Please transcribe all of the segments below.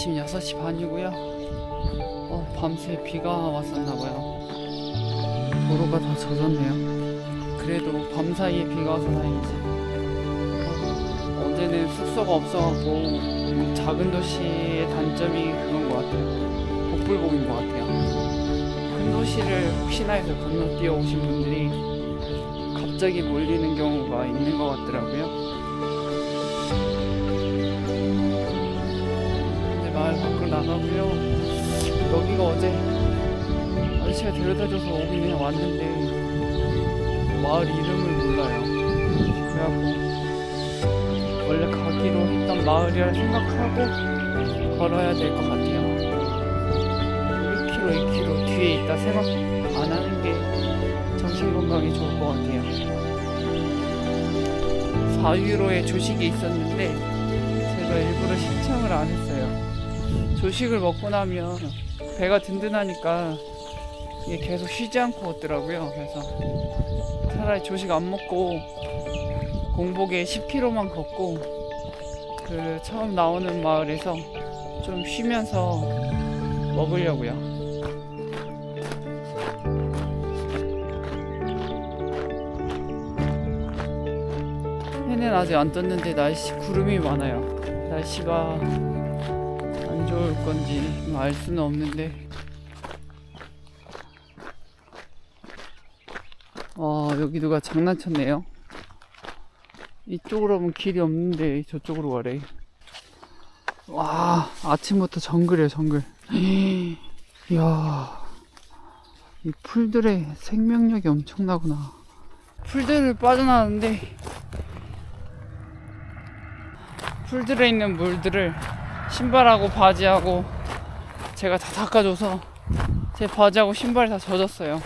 아침 6시 반이고요. 어, 밤새 비가 왔었나봐요. 도로가 다 젖었네요. 그래도 밤 사이에 비가 와서 다행이지. 어, 어제는 숙소가 없어갖고 음, 작은 도시의 단점이 그건 것 같아요. 복불복인 것 같아요. 큰 도시를 혹시나 해서 건너뛰어 오신 분들이 갑자기 몰리는 경우가 있는 것 같더라고요. 밖으로 나가고요. 여기가 어제 아저씨가 데려다줘서 오긴 해 왔는데 마을 이름을 몰라요. 그래갖고 원래 가기로 했던 마을이라 생각하고 걸어야 될 것 같아요. 1km, 2km 뒤에 있다 생각 안 하는 게 정신 건강에 좋을 것 같아요. 4유로의 조식이 있었는데 제가 일부러 신청을 안 했어요. 조식을 먹고 나면 배가 든든하니까 이게 계속 쉬지 않고 오더라고요. 그래서 차라리 조식 안 먹고 공복에 10km만 걷고 그 처음 나오는 마을에서 좀 쉬면서 먹으려고요. 해는 아직 안 떴는데 날씨 구름이 많아요. 날씨가 안 좋을 건지 알 수는 없는데. 와 여기 누가 장난쳤네요. 이쪽으로 오면 길이 없는데 저쪽으로 가래. 와 아침부터 정글이에요 정글. 이야 이 풀들의 생명력이 엄청나구나. 풀들을 빠져나왔는데 풀들에 있는 물들을 신발하고 바지하고 제가 다 닦아줘서 제 바지하고 신발이 다 젖었어요.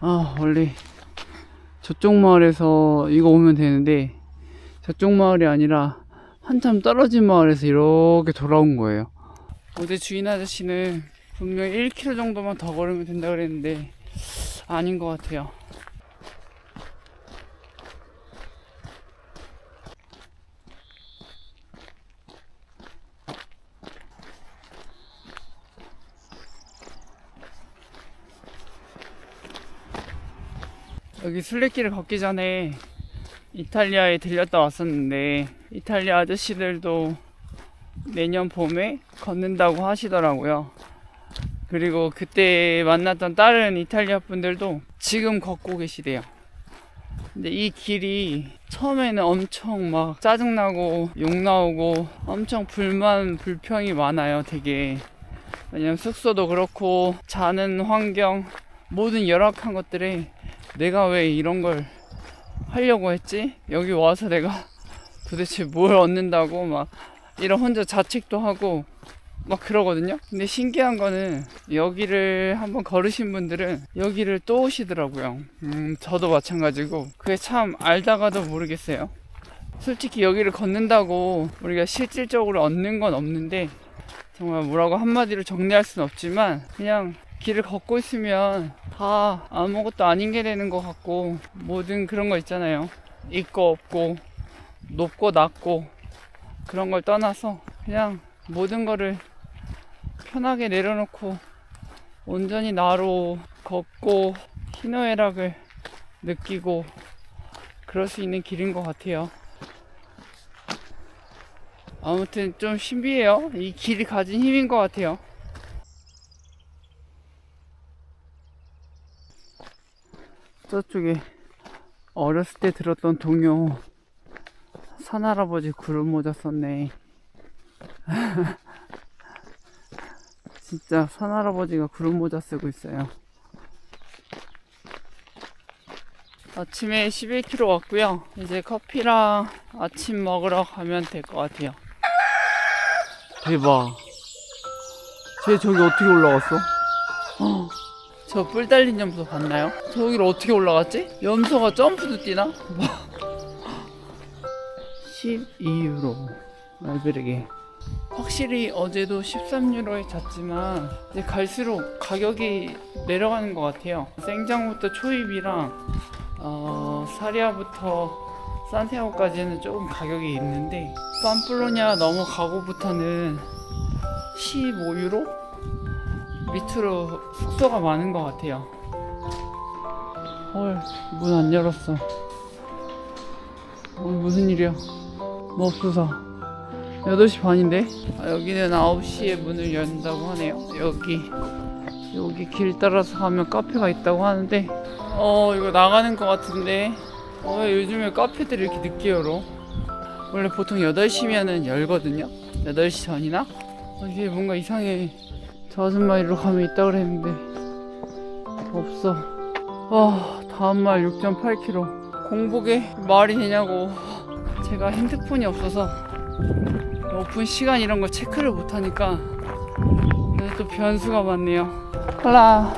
아, 원래 저쪽 마을에서 이거 오면 되는데 저쪽 마을이 아니라 한참 떨어진 마을에서 이렇게 돌아온 거예요. 어제 주인 아저씨는 분명 1km 정도만 더 걸으면 된다 그랬는데 아닌 것 같아요. 여기 순례길을 걷기 전에 이탈리아에 들렸다 왔었는데 이탈리아 아저씨들도 내년 봄에 걷는다고 하시더라고요. 그리고 그때 만났던 다른 이탈리아 분들도 지금 걷고 계시대요. 근데 이 길이 처음에는 엄청 막 짜증나고 욕 나오고 엄청 불만 불평이 많아요 되게 왜냐면 숙소도 그렇고 자는 환경 모든 열악한 것들에 내가 왜 이런 걸 하려고 했지 여기 와서 내가 도대체 뭘 얻는다고 막 이런 혼자 자책도 하고 막 그러거든요. 근데 신기한 거는 여기를 한번 걸으신 분들은 여기를 또 오시더라고요. 음, 저도 마찬가지고 그게 참 알다가도 모르겠어요. 솔직히 여기를 걷는다고 우리가 실질적으로 얻는 건 없는데 정말 뭐라고 한마디로 정리할 수는 없지만 그냥 길을 걷고 있으면 다 아무것도 아닌 게 되는 것 같고 모든 그런 거 있잖아요. 있고 없고 높고 낮고 그런 걸 떠나서 그냥 모든 거를 편하게 내려놓고 온전히 나로 걷고 희노애락을 느끼고 그럴 수 있는 길인 것 같아요. 아무튼 좀 신비해요. 이 길이 가진 힘인 것 같아요. 저쪽에 어렸을 때 들었던 동요 산할아버지 구름 모자 썼네. 진짜 산할아버지가 구름 모자 쓰고 있어요. 아침에 11km 왔고요. 이제 커피랑 아침 먹으러 가면 될 것 같아요. 대박. 쟤 저기 어떻게 올라갔어? 어, 저뿔 달린 염소 봤나요? 저기를 어떻게 올라갔지? 염소가 점프도 뛰나? 12유로 말베르게 확실히 어제도 13유로에 잤지만 이제 갈수록 가격이 내려가는 것 같아요 생장부터 초입이랑 어, 사리아부터 산티아고까지는 조금 가격이 있는데 팜플로냐 넘어가고부터는 15유로 밑으로 숙소가 많은 것 같아요. 헐, 문 안 열었어. 오늘 무슨 일이야? 뭐 없어서. 8시 반인데? 아, 여기는 9시에 문을 연다고 하네요. 여기. 여기 길 따라서 가면 카페가 있다고 하는데, 어, 이거 나가는 것 같은데, 어, 왜 요즘에 카페들이 이렇게 늦게 열어? 원래 보통 8시면은 열거든요? 8시 전이나? 어, 이게 뭔가 이상해. 저 아줌마이로 가면 있다 그랬는데, 없어. 아, 다음날 6.8km. 공복에 말이 되냐고. 제가 핸드폰이 없어서 오픈 시간 이런 거 체크를 못 하니까 그래서 또 변수가 많네요. 홀라.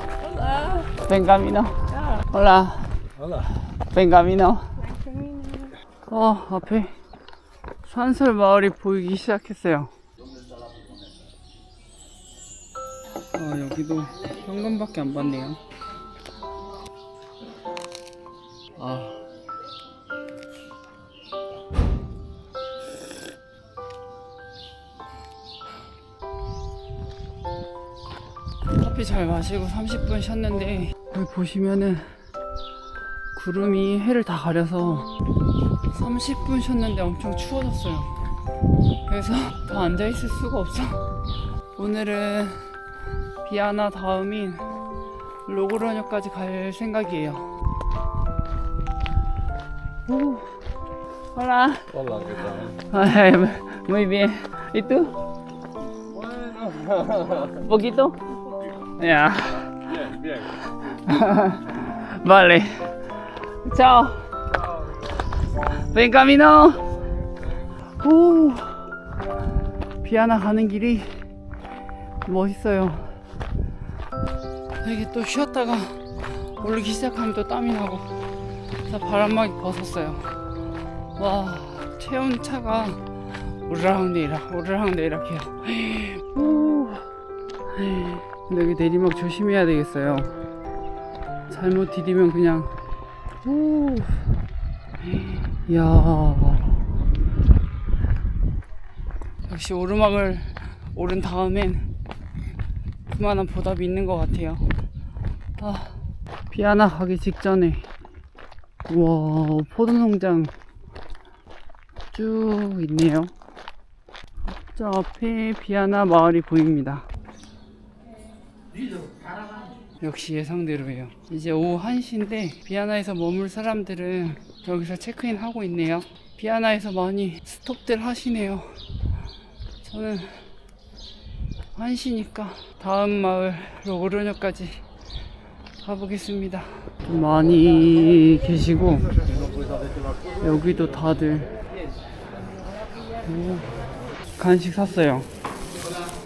벤가미노. 홀라. 벤가미노. 어, 앞에 산설 마을이 보이기 시작했어요. 어, 여기도 현금밖에 안 받네요. 아. 커피 잘 마시고 30분 쉬었는데 여기 보시면은 구름이 해를 다 가려서 30분 쉬었는데 엄청 추워졌어요. 그래서 더 앉아있을 수가 없어. 오늘은 비아나 다음인 로그로녀까지 갈 생각이에요. 오. Hola. Hola, ¿qué tal? Muy bien. ¿Y tú? ¿Un poquito? Ya. Bien, bien. Vale. Chao. Ven camino. 오. 비아나 가는 길이 멋있어요. 이게 또 쉬었다가 오르기 시작하면 또 땀이 나고 다 바람막이 벗었어요. 와 체온차가 오르락 내리락 오르락 내리락 해요. 오. 근데 여기 내리막 조심해야 되겠어요. 잘못 디디면 그냥 오. 이야 역시 오르막을 오른 다음엔 그만한 보답이 있는 것 같아요 아 비아나 가기 직전에 우와 포도 농장 쭉 있네요 저 앞에 비아나 마을이 보입니다 역시 예상대로예요. 이제 오후 1시인데 비아나에서 머물 사람들은 여기서 체크인 하고 있네요. 비아나에서 많이 스톱들 하시네요. 저는 1시니까 다음 마을 로그로녀까지 가보겠습니다. 좀 많이 계시고 여기도 다들 오, 간식 샀어요.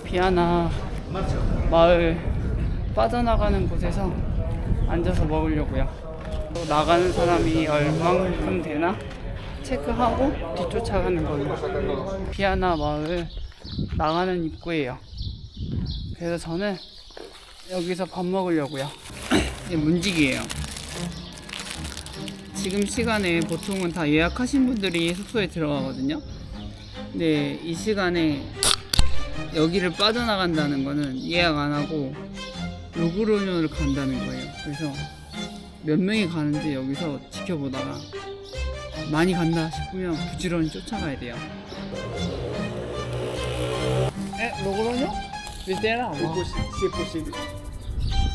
비아나 마을 빠져나가는 곳에서 앉아서 먹으려고요. 또 나가는 사람이 얼만큼 되나 체크하고 뒤쫓아가는 걸로. 비아나 마을 나가는 입구예요. 그래서 저는 여기서 밥 먹으려고요. 네, 문지기예요. 지금 시간에 보통은 다 예약하신 분들이 숙소에 들어가거든요. 근데 이 시간에 여기를 빠져나간다는 거는 예약 안 하고 로그로뇨를 간다는 거예요. 그래서 몇 명이 가는지 여기서 지켜보다가 많이 간다 싶으면 부지런히 쫓아가야 돼요. 에? 로그로뇨? 미세라? 1 9 1 9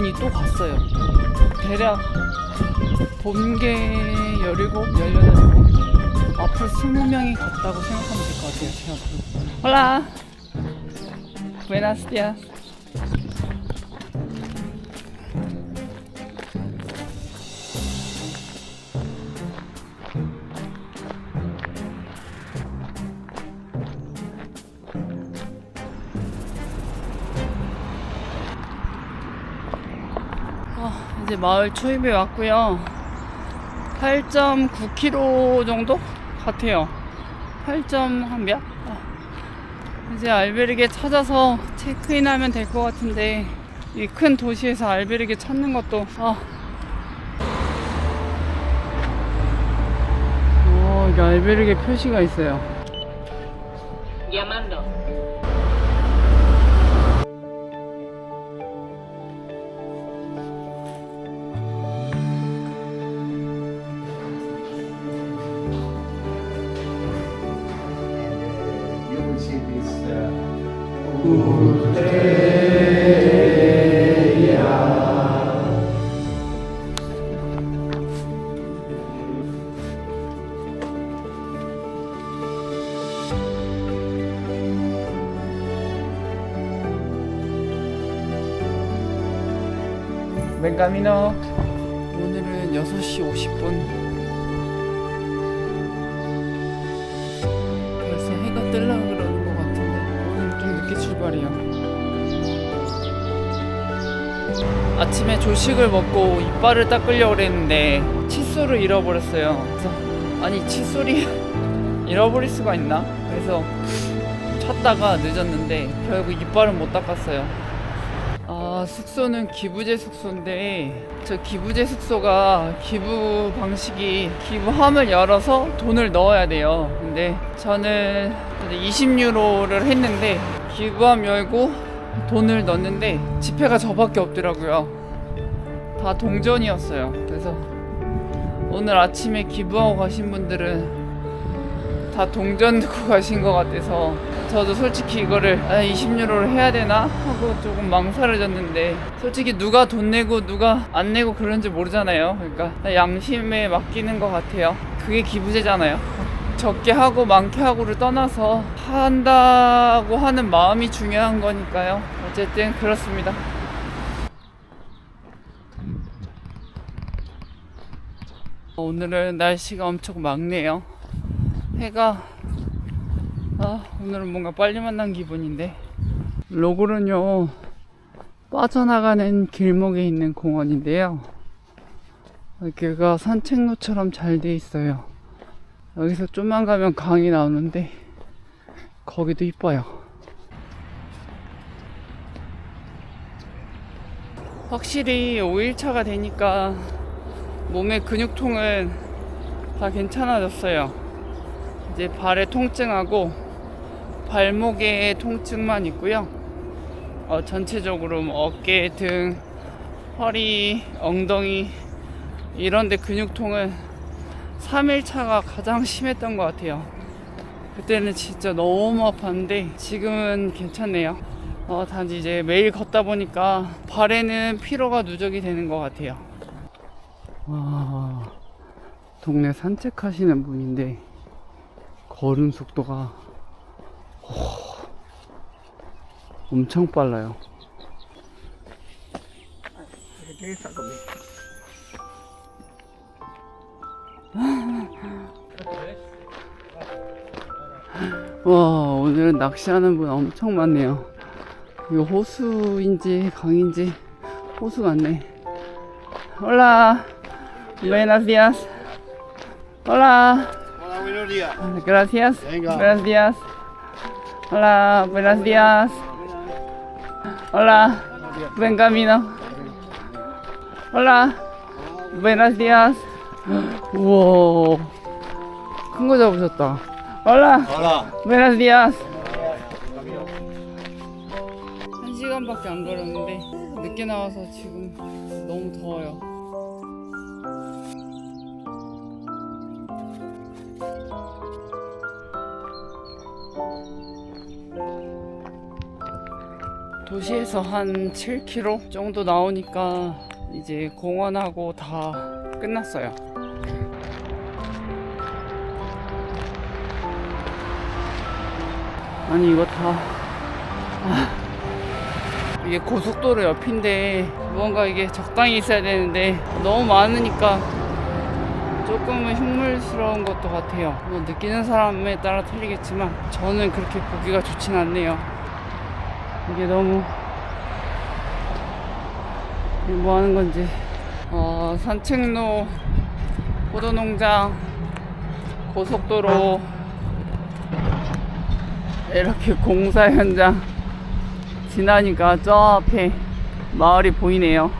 분이 또 갔어요. 대략 본계 17, 18, 앞으로 20명이 갔다고 생각하면 될 것 같아요. 제 앞으로. Hola. Buenos. 이제 마을 초입에 왔고요. 8.9km 정도 같아요. 8한 몇? 아, 이제 알베르게 찾아서 체크인하면 될 것 같은데 이 큰 도시에서 알베르게 찾는 것도 아. 어, 이게 알베르게 표시가 있어요. 멘카미노 오늘은 6시 50분 아침에 조식을 먹고 이빨을 닦으려고 그랬는데 칫솔을 잃어버렸어요 그래서 아니 칫솔이 잃어버릴 수가 있나? 그래서 찾다가 늦었는데 결국 이빨은 못 닦았어요 아, 숙소는 기부제 숙소인데 저 기부제 숙소가 기부 방식이 기부함을 열어서 돈을 넣어야 돼요. 근데 저는 20유로를 했는데 기부함 열고 돈을 넣었는데 지폐가 저밖에 없더라고요. 다 동전이었어요. 그래서 오늘 아침에 기부하고 가신 분들은 다 동전 넣고 가신 것 같아서 저도 솔직히 이거를 아, 20유로를 해야 되나? 하고 조금 망설여졌는데 솔직히 누가 돈 내고 누가 안 내고 그런지 모르잖아요. 그러니까 양심에 맡기는 것 같아요. 그게 기부제잖아요. 적게 하고 많게 하고를 떠나서 한다고 하는 마음이 중요한 거니까요. 어쨌든 그렇습니다 오늘은 날씨가 엄청 맑네요. 해가 아 오늘은 뭔가 빨리 만난 기분인데. 로그는요 빠져나가는 길목에 있는 공원인데요. 여기가 산책로처럼 잘 돼 있어요. 여기서 좀만 가면 강이 나오는데 거기도 이뻐요. 확실히 5일차가 되니까 몸의 근육통은 다 괜찮아졌어요 이제 발의 통증하고 발목의 통증만 있고요. 어, 전체적으로 뭐 어깨, 등, 허리, 엉덩이 이런데 근육통은 3일차가 가장 심했던 것 같아요. 그때는 진짜 너무 아팠는데 지금은 괜찮네요. 어, 단지 이제 매일 걷다 보니까 발에는 피로가 누적이 되는 것 같아요. 와, 동네 산책하시는 분인데 걸음 속도가 오, 엄청 빨라요. 와 오늘은 낚시하는 분 엄청 많네요. 이거 호수인지 강인지 호수 같네. Hola, buenos días. Hola. Hola, buenos días. Gracias. Venga. Buenos días. Hola, buenos días. Hola, buen camino. Hola, buenos días. 우와, 큰거 잡으셨다. Hola, Hola. buenos días. 한 시간밖에 안 걸었는데 늦게 나와서 지금 너무 더워요. 도시에서 한 7km 정도 나오니까 이제 공원하고 다 끝났어요. 아니 이거 다 아, 이게 고속도로 옆인데 무언가 이게 적당히 있어야 되는데 너무 많으니까 조금은 흉물스러운 것도 같아요. 뭐 느끼는 사람에 따라 틀리겠지만 저는 그렇게 보기가 좋진 않네요. 이게 너무 뭐 하는 건지 어, 산책로, 포도농장, 고속도로, 이렇게 공사 현장 지나니까 저 앞에 마을이 보이네요.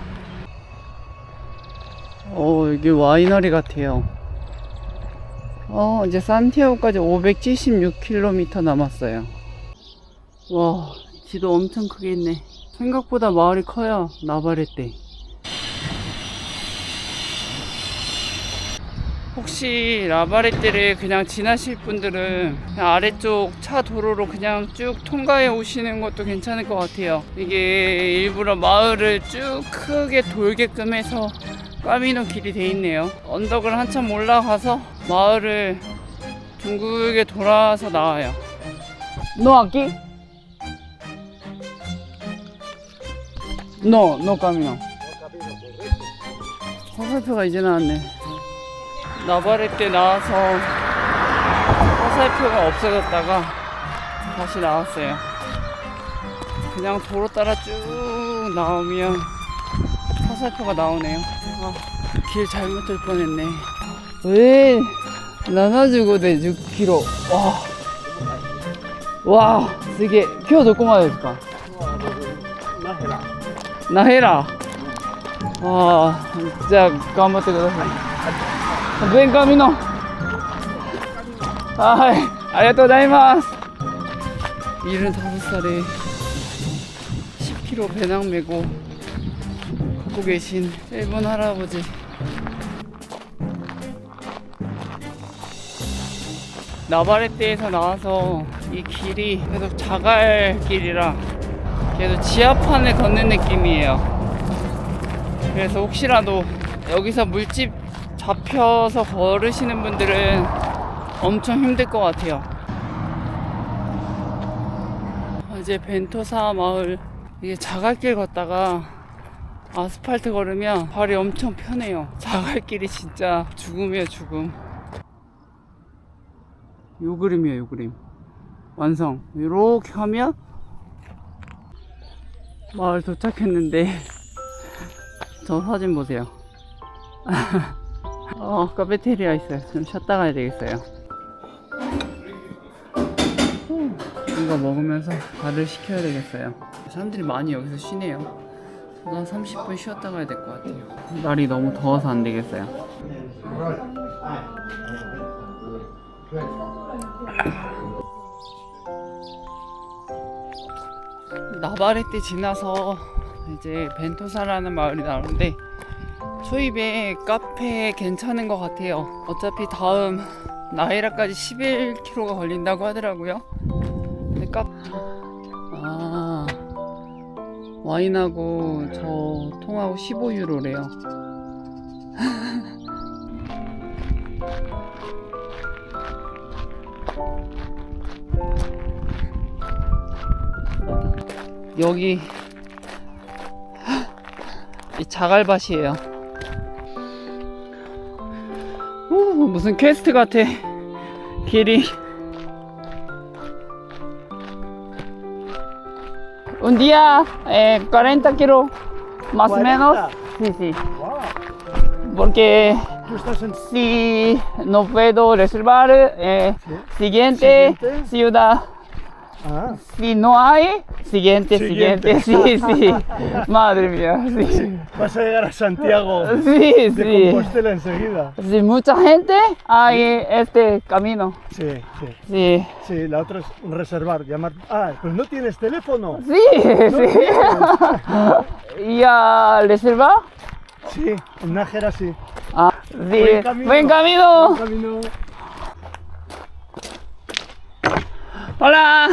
어, 여기 와이너리 같아요. 어, 이제 산티아고까지 576km 남았어요. 와, 지도 엄청 크게 있네. 생각보다 마을이 커요, 나바레 때. 혹시 라바레떼를 그냥 지나실 분들은 그냥 아래쪽 차 도로로 그냥 쭉 통과해 오시는 것도 괜찮을 것 같아요. 이게 일부러 마을을 쭉 크게 돌게끔 해서 까미노 길이 돼 있네요. 언덕을 한참 올라가서 마을을 둥글게 돌아서 나와요. 너 aquí? No, no camino. 화살표가 이제 나왔네. 나바레 때 나와서 화살표가 없어졌다가 다시 나왔어요. 그냥 도로 따라 쭉 나오면 화살표가 나오네요. 아, 길 잘못 들 뻔했네. 왜? 75で10キロ。わあ。わあ、すげえ。今日どこまでですかナヘラ。ああ、じゃあ頑張ってください。ベンカミノ。はい、ありがとうございます。75살에 10kg 배낭 메고 걷고 계신 일본 할아버지. 나바레떼에서 나와서 이 길이 계속 자갈길이라 계속 지하판을 걷는 느낌이에요. 그래서 혹시라도 여기서 물집 잡혀서 걸으시는 분들은 엄청 힘들 것 같아요. 이제 벤토사 마을 이게 자갈길 걷다가 아스팔트 걸으면 발이 엄청 편해요. 자갈길이 진짜 죽음이에요, 죽음. 요 그림이에요, 요 그림. 완성. 이렇게 하면 마을 도착했는데 저 사진 보세요. 어, 카페테리아 있어요. 좀 쉬었다 가야 되겠어요. 후, 이거 먹으면서 발을 식혀야 되겠어요. 사람들이 많이 여기서 쉬네요. 한 30분 쉬었다 가야 될 것 같아요. 날이 너무 더워서 안 되겠어요. 나바레 때 지나서 이제 벤토사라는 마을이 나오는데 초입에 카페 괜찮은 것 같아요. 어차피 다음 나이라까지 11km가 걸린다고 하더라고요. 와인하고 저 통하고 15유로래요. 여기 이 자갈밭이에요. 오, 무슨 퀘스트 같아. 길이. Un día, eh, 40 kilos, más o menos. Sí, sí. Wow. Porque en... si no puedo reservar, eh, siguiente, Siguiente. ciudad. Ah, Si no hay, siguiente, siguiente, Siguiente. sí, sí. Madre mía, sí. vas a llegar a Santiago Sí, de sí. Compostela enseguida. Si mucha gente hay este camino. Sí, sí. Sí. Sí, la otra es reservar, llamar. Ah, pues no tienes teléfono. Sí, sí. ¿Y a reserva? Sí, en Nájera sí. Ah, sí. Buen camino. Buen camino. Buen camino. Hola.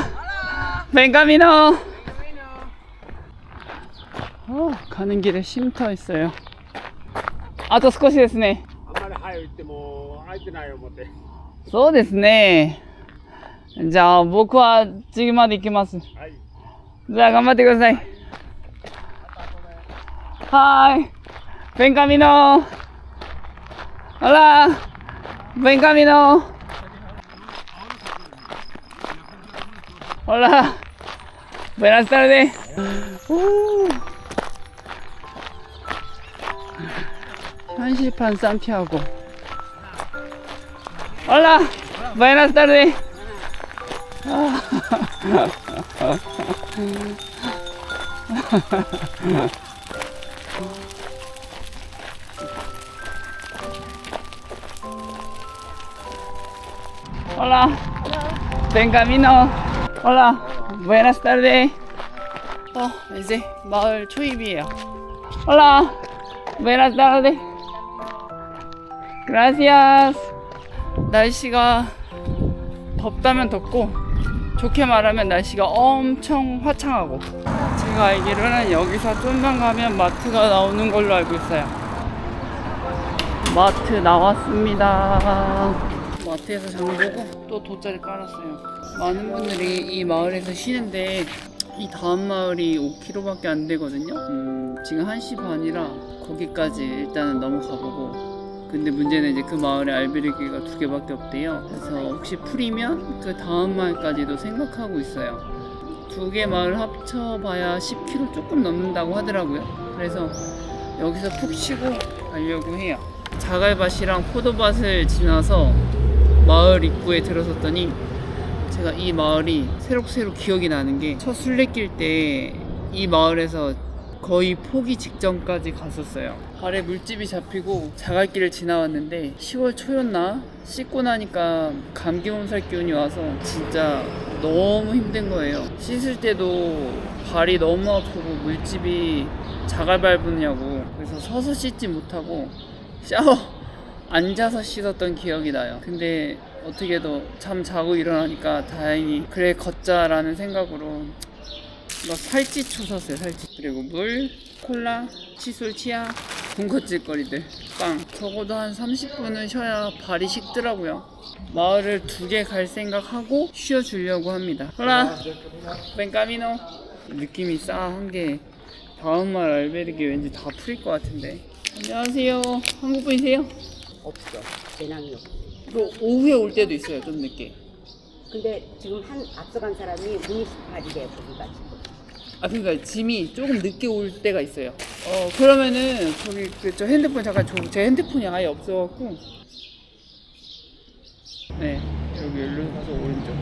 Buen camino. 어, 가는 길에 쉼터 있어요. 아と少しですね。あんまり早いっても空いてない思って。そうですね。じゃあ僕は次まで行きます。はい。じゃあ頑張ってください。はーい。ベンカミノ。ほら。ベンカミノ。ほ ら。Buenas tardes. Uh. 한시판 산티아고. Hola, buenas tardes. Hola. Ven camino. Hola. Buenas tardes. 어, 이제 마을 초입이에요. Hola. Buenas tardes. Gracias. 날씨가 덥다면 덥고 좋게 말하면 날씨가 엄청 화창하고 제가 알기로는 여기서 좀만 가면 마트가 나오는 걸로 알고 있어요. 마트 나왔습니다. 마트에서 장 보고 또 돗자리 깔았어요. 많은 분들이 이 마을에서 쉬는데 이 다음 마을이 5km밖에 안 되거든요. 음, 지금 1시 반이라 거기까지 일단은 넘어가보고 근데 문제는 이제 그 마을에 알베르기가 두 개밖에 없대요. 그래서 혹시 풀이면 그 다음 마을까지도 생각하고 있어요. 두 개 마을 합쳐봐야 10km 조금 넘는다고 하더라고요. 그래서 여기서 푹 쉬고 가려고 해요. 자갈밭이랑 포도밭을 지나서 마을 입구에 들어섰더니 제가 이 마을이 새록새록 기억이 나는 게 첫 순례길 때 이 마을에서 거의 포기 직전까지 갔었어요. 발에 물집이 잡히고 자갈길을 지나왔는데 10월 초였나? 씻고 나니까 감기 몸살 기운이 와서 진짜 너무 힘든 거예요. 씻을 때도 발이 너무 아프고 물집이 자갈 밟으냐고 그래서 서서 씻지 못하고 샤워 앉아서 씻었던 기억이 나요. 근데 어떻게도 잠 자고 일어나니까 다행히 그래 걷자라는 생각으로 막 살찌초 샀어요 살찌. 그리고 물, 콜라, 칫솔, 치약, 군것질거리들. 빵. 적어도 한 30분은 쉬어야 발이 식더라고요. 마을을 두 개 갈 생각하고 쉬어주려고 합니다. 콜라, 벤카미노? 느낌이 싸한 게 다음 말 알베르기 왠지 다 풀릴 것 같은데. 안녕하세요. 한국 분이세요? 없어 배낭이 없어 그 오후에 올 때도 있어요 좀 늦게 근데 지금 한 앞서간 사람이 무니시팔이래 거기가 지금 아 그러니까 짐이 조금 늦게 올 때가 있어요. 어 그러면은 저기 그 저 핸드폰 잠깐 줘. 제 핸드폰이 아예 없어갖고. 네 여기 일로 가서 오른쪽.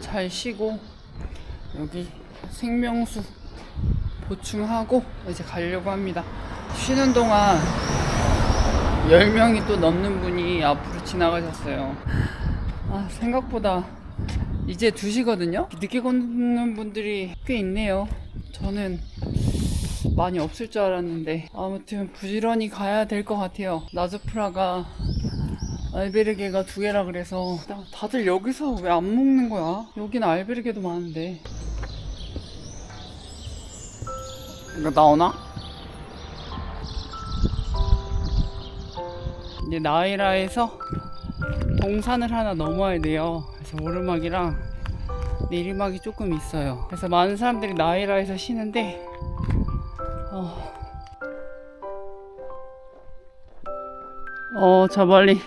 어잘 쉬고 여기 생명수 보충하고 이제 가려고 합니다. 쉬는 동안 10명이 또 넘는 분이 앞으로 지나가셨어요. 아, 생각보다 이제 2시거든요? 늦게 걷는 분들이 꽤 있네요. 저는 많이 없을 줄 알았는데 아무튼 부지런히 가야 될 것 같아요. 나즈프라가 알베르게가 두 개라 그래서 나- 다들 여기서 왜 안 먹는 거야? 여기는 알베르게도 많은데 이거 나오나? 이제 나이라에서 동산을 하나 넘어야 돼요. 그래서 오르막이랑 내리막이 조금 있어요. 그래서 많은 사람들이 나이라에서 쉬는데, 어, 어, 저 멀리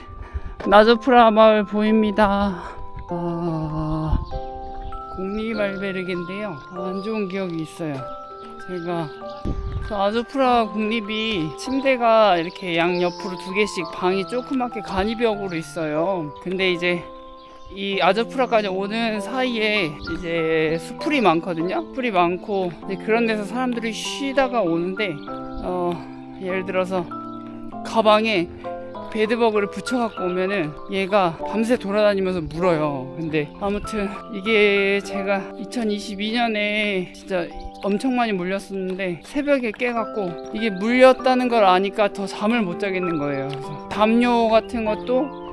나즈프라 마을 보입니다. 아, 국립알베르게인데요. 안 좋은 기억이 있어요. 제가 저 아즈프라 국립이 침대가 이렇게 양 옆으로 두 개씩 방이 조그맣게 간이벽으로 있어요. 근데 이제 이 아즈프라까지 오는 사이에 이제 수풀이 많거든요. 풀이 많고 그런 데서 사람들이 쉬다가 오는데 어 예를 들어서 가방에 베드버그를 붙여갖고 오면은 얘가 밤새 돌아다니면서 물어요. 근데 아무튼 이게 제가 2022년에 진짜 엄청 많이 물렸었는데 새벽에 깨갖고 이게 물렸다는 걸 아니까 더 잠을 못 자겠는 거예요. 그래서 담요 같은 것도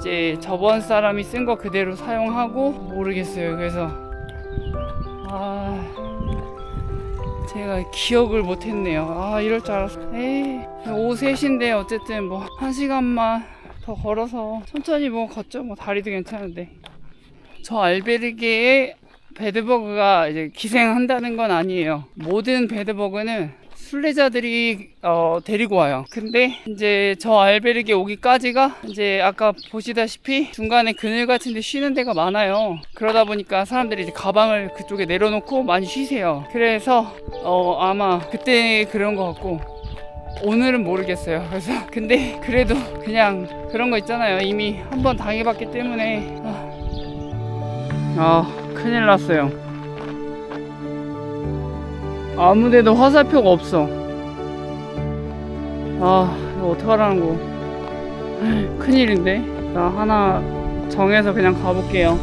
이제 저번 사람이 쓴 거 그대로 사용하고 모르겠어요. 그래서 아 제가 기억을 못했네요. 아 이럴 줄 알았어. 에이 오후 3시인데 어쨌든 뭐한 시간만 더 걸어서 천천히 뭐 걷죠. 뭐 다리도 괜찮은데 저 알베르게에 베드버그가 이제 기생한다는 건 아니에요. 모든 베드버그는 순례자들이 어, 데리고 와요. 근데 이제 저 알베르게 오기까지가 이제 아까 보시다시피 중간에 그늘 같은 데 쉬는 데가 많아요. 그러다 보니까 사람들이 이제 가방을 그쪽에 내려놓고 많이 쉬세요. 그래서 어, 아마 그때 그런 것 같고 오늘은 모르겠어요. 그래서 근데 그래도 그냥 그런 거 있잖아요. 이미 한 번 당해봤기 때문에 아, 아 큰일 났어요. 아무데도 화살표가 없어. 아 이거 어떡하라는 거. 큰일인데. 나 하나 정해서 그냥 가볼게요.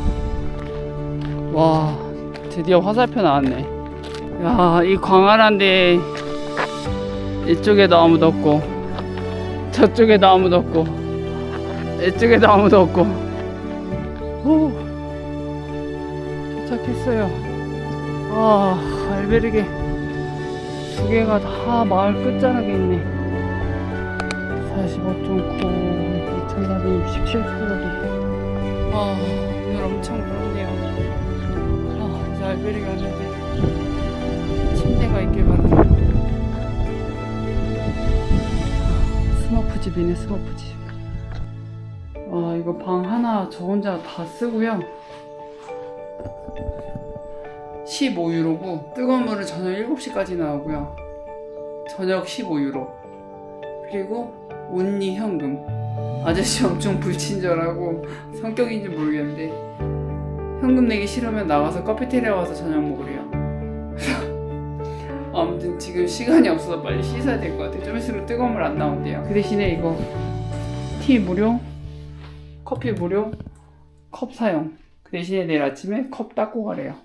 와 드디어 화살표 나왔네. 야 이 광활한데 이쪽에도 아무도 없고 저쪽에도 아무도 없고 이쪽에도 아무도 없고 오 도착했어요 아 알베르게 두 개가 다 마을 끝자락에 있네 45.9 2467칼로리 아 오늘 엄청 무럽네요 아 이제 알베르게 왔는데 침대가 있길 바랍니다 스머프 집이네 스머프 집. 와 이거 방 하나 저 혼자 다 쓰고요. 15유로고 뜨거운 물은 저녁 7시까지 나오고요. 저녁 15유로. 그리고 온리 현금. 아저씨 엄청 불친절하고 성격인지 모르겠는데 현금 내기 싫으면 나가서 커피테리아 와서 저녁 먹으래요. 아무튼 지금 시간이 없어서 빨리 씻어야 될 것 같아요. 좀 있으면 뜨거운 물 안 나온대요. 그 대신에 이거 티 무료, 커피 무료, 컵 사용. 그 대신에 내일 아침에 컵 닦고 가래요.